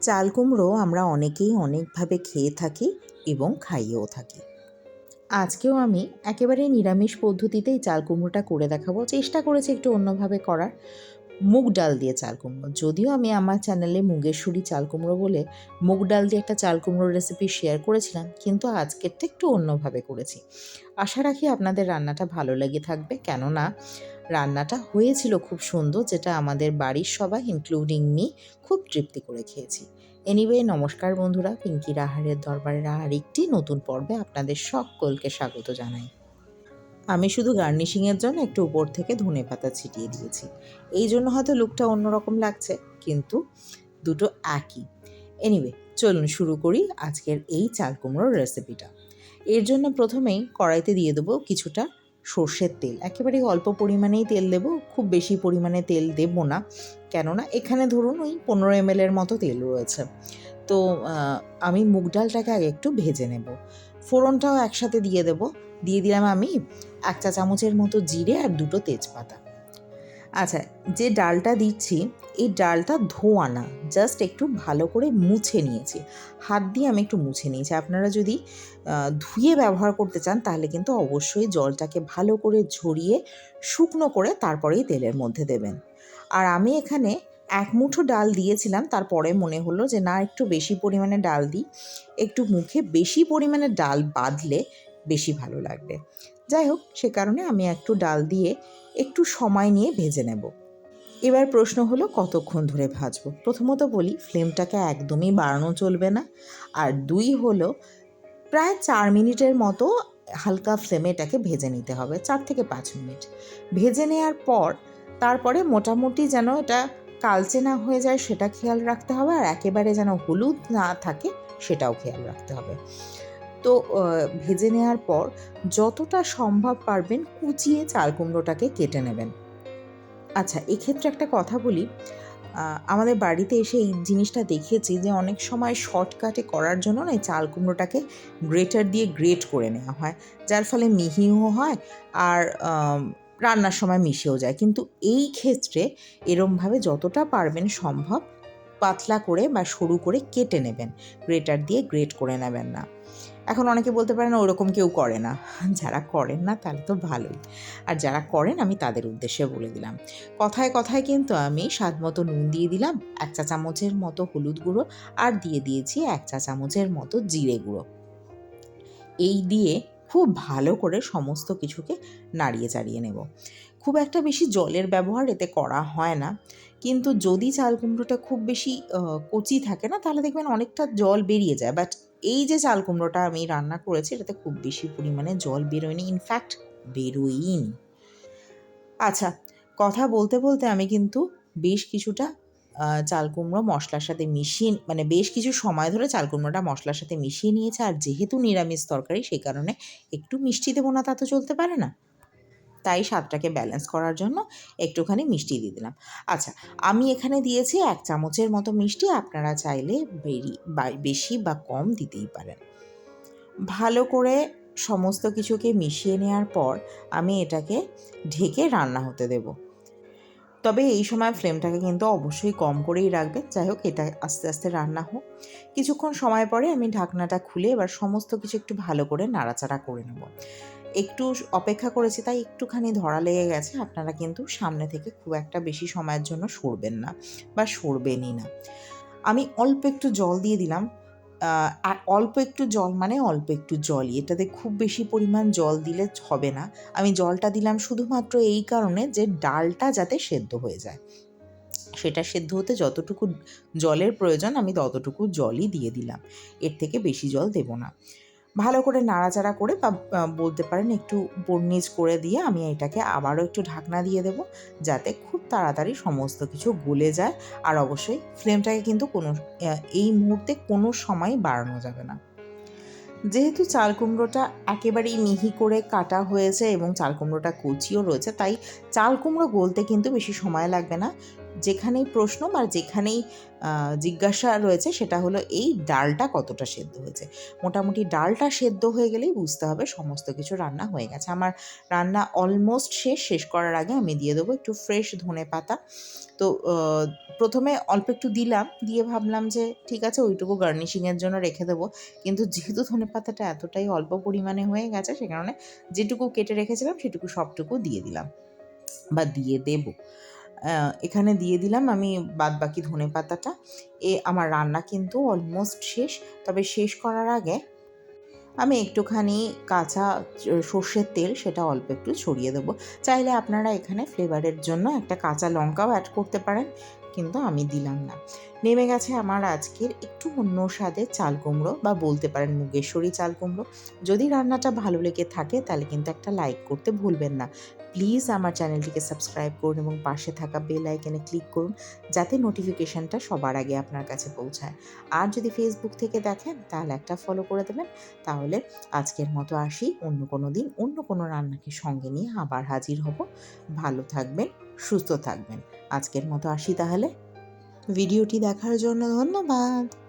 চাল কুমড়ো আমরা অনেকেই অনেকভাবে খেয়ে থাকি এবং খাইয়েও থাকি। আজকেও আমি একেবারে নিরামিষ পদ্ধতিতেই চাল কুমড়োটা করে দেখাবো। চেষ্টা করেছি একটু অন্যভাবে করার। মুগ ডাল দিয়ে চাল কুমড়ো। যদিও আমি আমার চ্যানেলে মুগেশ্বরী চাল কুমড়ো বলে মুগ ডাল দিয়ে একটা চাল কুমড়োর রেসিপি শেয়ার করেছিলাম, কিন্তু আজকেরটা একটু অন্যভাবে করেছি। আশা রাখি আপনাদের রান্নাটা ভালো লেগে থাকবে। কেননা রান্নাটা হয়েছিল খুব সুন্দর, যেটা আমাদের বাড়ির সবাই ইনক্লুডিং মি খুব তৃপ্তি করে খেয়েছি। এনিওয়ে নমস্কার বন্ধুরা পিঙ্কি রাহারের দরবারের একটি নতুন পর্বে আপনাদের সকলকে স্বাগত জানাই। আমি শুধু গার্নিশিংয়ের জন্য একটু উপর থেকে ধনে পাতা ছিটিয়ে দিয়েছি। এই জন্য হয়তো লুকটা অন্যরকম লাগছে, কিন্তু দুটো একই। এনিওয়ে চলুন শুরু করি আজকের এই চাল কুমড়োর রেসিপিটা এর জন্য প্রথমেই কড়াইতে দিয়ে দেবো কিছুটা সর্ষের তেল। একেবারে অল্প পরিমাণেই তেল দেব, খুব বেশি পরিমাণে তেল দেবো না। কেননা এখানে ধরুন ওই পনেরো এম এর মতো তেল রয়েছে। তো আমি মুগ ডালটাকে আগে একটু ভেজে নেব। ফোড়নটাও একসাথে দিয়ে দেব। দিয়ে দিলাম আমি এক চা চামচের মতো জিরে আর দুটো তেজপাতা। আচ্ছা যে ডালটা দিচ্ছি, এই ডালটা ধোয়া না জাস্ট একটু ভালো করে মুছে নিয়েছি। হাত দিয়ে আমি একটু মুছে নিয়েছি। আপনারা যদি ধুয়ে ব্যবহার করতে চান, তাহলে কিন্তু অবশ্যই জলটাকে ভালো করে ঝরিয়ে, শুকনো করে তারপরেই তেলের মধ্যে দেবেন। আর আমি এখানে এক মুঠো ডাল দিয়েছিলাম, তারপরে মনে হলো যে, না, একটু বেশি পরিমাণে ডাল দিই। একটু মুখে বেশি পরিমাণে ডাল বাঁধলে বেশি ভালো লাগবে। যাই হোক, সে কারণে আমি একটু ডাল দিয়ে একটু সময় নিয়ে ভেজে নেব। এবার প্রশ্ন হলো, কতক্ষণ ধরে ভাজবো? প্রথমত বলি, ফ্লেমটাকে একদমই বাড়ানো চলবে না। আর দুই হলো, প্রায় চার মিনিটের মতো হালকা ফ্লেমে এটাকে ভেজে নিতে হবে, চার থেকে পাঁচ মিনিট। ভেজে নেওয়ার পর, তারপরে মোটামুটি যেন এটা কালচে না হয়ে যায়, সেটা খেয়াল রাখতে হবে। আর একেবারে যেন হলুদ না থাকে, সেটাও খেয়াল রাখতে হবে। তো ভেজে নেওয়ার পর যতটা সম্ভব পারবেন কুচিয়ে চাল কুমড়োটাকে কেটে নেবেন। আচ্ছা এক্ষেত্রে একটা কথা বলি। আমাদের বাড়িতে এসে এই জিনিসটা দেখেছি যে, অনেক সময় শর্টকাটে করার জন্য না চাল কুমড়োটাকে গ্রেটার দিয়ে গ্রেট করে নেওয়া হয়। যার ফলে মিহিও হয় আর রান্নার সময় মিশেও যায়। কিন্তু এই ক্ষেত্রে এরমভাবে যতটা পারবেন সম্ভব পাতলা করে বা সরু করে কেটে নেবেন। গ্রেটার দিয়ে গ্রেট করে নেবেন না। এখন অনেকে বলতে পারে না ওরকম কেউ করে না। যারা করেন না, তাহলে তো ভালোই। আর যারা করেন, আমি তাদের উদ্দেশ্যে বলে দিলাম। কথায় কথায় কিন্তু আমি স্বাদ মতো নুন দিয়ে দিলাম, এক চা চামচের মতো হলুদ গুঁড়ো, আর দিয়ে দিয়েছি এক চা চামচের মতো জিরে গুঁড়ো। এই দিয়ে খুব ভালো করে সমস্ত কিছুকে নাড়িয়ে চাড়িয়ে নেব। খুব একটা বেশি জলের ব্যবহার এতে করা হয় না। কিন্তু যদি চাল কুমড়োটা খুব বেশি কচি থাকে না, তাহলে দেখবেন অনেকটা জল বেরিয়ে যায়। বাট এই যে চাল কুমড়োটা আমি রান্না করেছি, এটাতে খুব বেশি পরিমাণে জল বেরোয়নি ইনফ্যাক্ট বেরোয়নি আচ্ছা কথা বলতে বলতে আমি কিন্তু বেশ কিছুটা চাল কুমড়ো মশলার সাথে মিশিয়ে মানে বেশ কিছু সময় ধরে চাল কুমড়োটা মশলার সাথে মিশিয়ে নিয়েছে, আর যেহেতু নিরামিষ তরকারি, সেই কারণে একটু মিষ্টি দেবো না তা তো চলতে পারে না। তাই স্বাদটাকে ব্যালেন্স করার জন্য একটুখানি মিষ্টি দিয়ে দিলাম। আচ্ছা আমি এখানে দিয়েছি এক চামচের মতো মিষ্টি, আপনারা চাইলে বেরি বেশি বা কম দিতেই পারেন। ভালো করে সমস্ত কিছুকে মিশিয়ে নেওয়ার পর আমি এটাকে ঢেকে রান্না হতে দেব। তবে এই সময় ফ্লেমটাকে কিন্তু অবশ্যই কম করেই রাখবেন। যাই হোক, এটা আস্তে আস্তে রান্না হোক। কিছুক্ষণ সময় পরে আমি ঢাকনাটা খুলে এবার সমস্ত কিছু একটু ভালো করে নাড়াচাড়া করে নেব। একটু অপেক্ষা করেছি, তাই একটুখানি ধরা লেগে গেছে। আপনারা কিন্তু সামনে থেকে খুব একটা বেশি সময়ের জন্য সরবেন না বা সরবেনই না। আমি অল্প একটু জল দিয়ে দিলাম। আর অল্প একটু জল মানে অল্প একটু জলই। এটাতে খুব বেশি পরিমাণ জল দিলে হবে না। আমি জলটা দিলাম শুধুমাত্র এই কারণে যে ডালটা যাতে সেদ্ধ হয়ে যায়। সেটা সেদ্ধ হতে যতটুকু জলের প্রয়োজন, আমি ততটুকু জলই দিয়ে দিলাম। এর থেকে বেশি জল দেব না। ভালো করে নাড়াচাড়া করে বা বলতে পারেন একটু বর্নিজ করে দিয়ে আমি এটাকে আবারও একটু ঢাকনা দিয়ে দেবো, যাতে খুব তাড়াতাড়ি সমস্ত কিছু গলে যায়। আর অবশ্যই ফ্লেমটাকে কিন্তু কোনো এই মুহূর্তে কোনো সময় বাড়ানো যাবে না। যেহেতু চাল কুমড়োটা একেবারেই মিহি করে কাটা হয়েছে এবং চাল কুমড়োটা কুচিও রয়েছে, তাই চাল কুমড়ো গলতে কিন্তু বেশি সময় লাগবে না। যেখানেই প্রশ্ন বা যেখানেই জিজ্ঞাসা রয়েছে সেটা হলো এই ডালটা কতটা সেদ্ধ হয়েছে। মোটামুটি ডালটা সেদ্ধ হয়ে গেলেই বুঝতে হবে সমস্ত কিছু রান্না হয়ে গেছে। আমার রান্না অলমোস্ট শেষ শেষ করার আগে আমি দিয়ে দেবো একটু ফ্রেশ ধনে পাতা। তো প্রথমে অল্প একটু দিলাম, দিয়ে ভাবলাম যে ঠিক আছে ওইটুকু গার্নিশিংয়ের জন্য রেখে দেবো। কিন্তু যেহেতু ধনে পাতাটা এতটাই অল্প পরিমাণে হয়ে গেছে সে কারণে যেটুকু কেটে রেখেছিলাম সেটুকু সবটুকু দিয়ে দিলাম বা দিয়ে দেবো। এখানে দিয়ে দিলাম আমি বাদ বাকি ধনে পাতাটা। এ, আমার রান্না কিন্তু অলমোস্ট শেষ, তবে শেষ করার আগে আমি একটুখানি কাঁচা সর্ষের তেল, সেটা অল্প একটু ছড়িয়ে দেবো। চাইলে আপনারা এখানে ফ্লেভারের জন্য একটা কাঁচা লঙ্কাও অ্যাড করতে পারেন, কিন্তু আমি দিলাম না। নেমে গেছে আমার আজকের একটু অন্য স্বাদের চাল কুমড়ো, বা বলতে পারেন মুগেশ্বরী চাল কুমড়ো। যদি রান্নাটা ভালো লেগে থাকে, তাহলে কিন্তু একটা লাইক করতে ভুলবেন না। প্লিজ আমার চ্যানেলটিকে সাবস্ক্রাইব করুন এবং পাশে থাকা বেল আইকনে ক্লিক করুন, যাতে নোটিফিকেশানটা সবার আগে আপনার কাছে পৌঁছায়। আর যদি ফেসবুক থেকে দেখেন, তাহলে একটা ফলো করে দেবেন। তাহলে আজকের মতো আসি। অন্য কোনো দিন অন্য কোনো রান্নাকে সঙ্গে নিয়ে আবার হাজির হব। ভালো থাকবেন, সুস্থ থাকবেন। আজকের মতো আসি তাহলে। ভিডিওটি দেখার জন্য ধন্যবাদ।